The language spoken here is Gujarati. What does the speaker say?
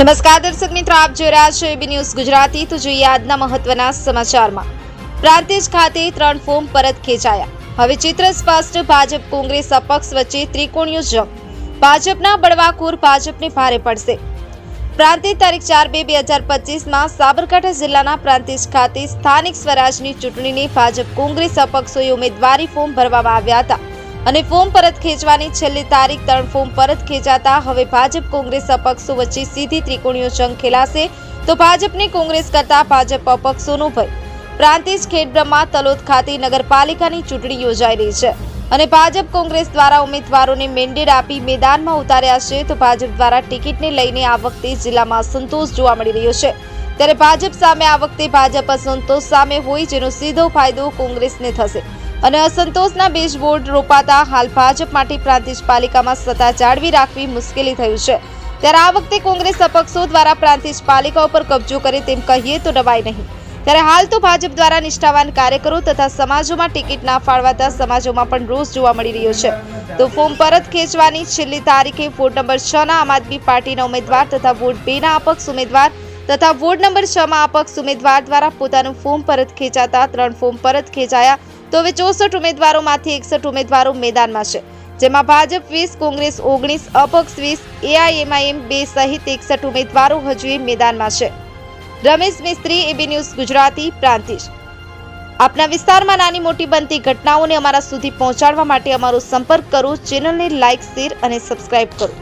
નમસ્કાર, દર્શક મિત્રો, આપ જોઈ રહ્યા છો એબી ન્યૂઝ ગુજરાતી. તો જોઈએ આજના મહત્વના સમાચારમાં. પ્રાંતિજ ખાતે ત્રણ ફોર્મ પરત ખેંચાયા. હવે ચિત્ર સ્પષ્ટ, ભાજપ કોંગ્રેસ અપક્ષ વચ્ચે ત્રિકોણીય જંગ. ભાજપના બળવાખોર ભાજપને ભારે પડશે. પ્રાંતિજ તારીખ ચાર બે બે હજાર પચીસમાં સાબરકાંઠા જિલ્લાના પ્રાંતિજ ખાતે સ્થાનિક સ્વરાજની ચૂંટણીની ભાજપ કોંગ્રેસ અપક્ષોએ ઉમેદવારી ફોર્મ ભરવામાં આવ્યા હતા. અને ફોર્મ પરત ખેંચવાની છેલ્લી તારીખ ત્રણ ફોર્મ પરત ખેંચાતા હવે ભાજપ કોંગ્રેસ અપક્ષો વચ્ચે સીધી ત્રિકોણીય જંગ ખેલાશે તો ભાજપને કોંગ્રેસ કરતા ભાજપ અપક્ષોનો ભય. પ્રાંતિજ ખેડબ્રહ્મા તલોદ ખાતે નગરપાલિકાની ચૂંટણી યોજાઈ રહી છે અને ભાજપ કોંગ્રેસ દ્વારા ઉમેદવારોને મેન્ડેટ આપી મેદાનમાં ઉતાર્યા છે તો ભાજપ દ્વારા ટિકિટને લઈને આ વખતે જિલ્લામાં સંતોષ જોવા મળી રહ્યો છે. ત્યારે ભાજપ સામે આ વખતે ભાજપ અસંતોષ સામે હોય જેનો સીધો ફાયદો કોંગ્રેસને થશે. અને અસંતોષના બીજ બોર્ડ રોપાતા હાલ ભાજપ માટે પ્રાંતિજ પાલિકામાં સત્તા જાળવી રાખવી મુશ્કેલી થયું છે. ત્યારે આ વખતે કોંગ્રેસ અપક્ષો દ્વારા પ્રાંતિજ પાલિકા ઉપર કબજો કરે તેમ કહીએ તો નવાય નહીં. ત્યારે હાલ તો ભાજપ દ્વારા નિષ્ઠાવાન કાર્યકરો તથા સમાજોમાં ટિકિટ ના ફાળવાતા સમાજોમાં પણ રોષ જોવા મળી રહ્યો છે. તો ફોર્મ પરત ખેંચવાની છેલ્લી તારીખે વોર્ડ નંબર છ ના આમ આદમી પાર્ટીના ઉમેદવાર તથા વોર્ડ બે ના અપક્ષ ઉમેદવાર તથા વોર્ડ નંબર છ માં અપક્ષ ઉમેદવાર દ્વારા પોતાનું ફોર્મ પરત ખેંચાતા ત્રણ ફોર્મ પરત ખેંચાયા. તો હવે ચોસઠ ઉમેદવારોમાંથી એકસઠ ઉમેદવારો મેદાનમાં છે, જેમાં ભાજપ વીસ, કોંગ્રેસ ઓગણીસ, અપક્ષ વીસ, એઆઈએમઆઈએમ બે સહિત એકસઠ ઉમેદવારો હજુ મેદાનમાં છે. Ramesh Mistry, AB news Gujarati, Prantij. આપના વિસ્તારમાં નાની મોટી બનતી ઘટનાઓને અમારા સુધી પહોંચાડવા માટે અમારો સંપર્ક કરો, ચેનલને લાઇક શેર અને સબસ્ક્રાઇબ કરો.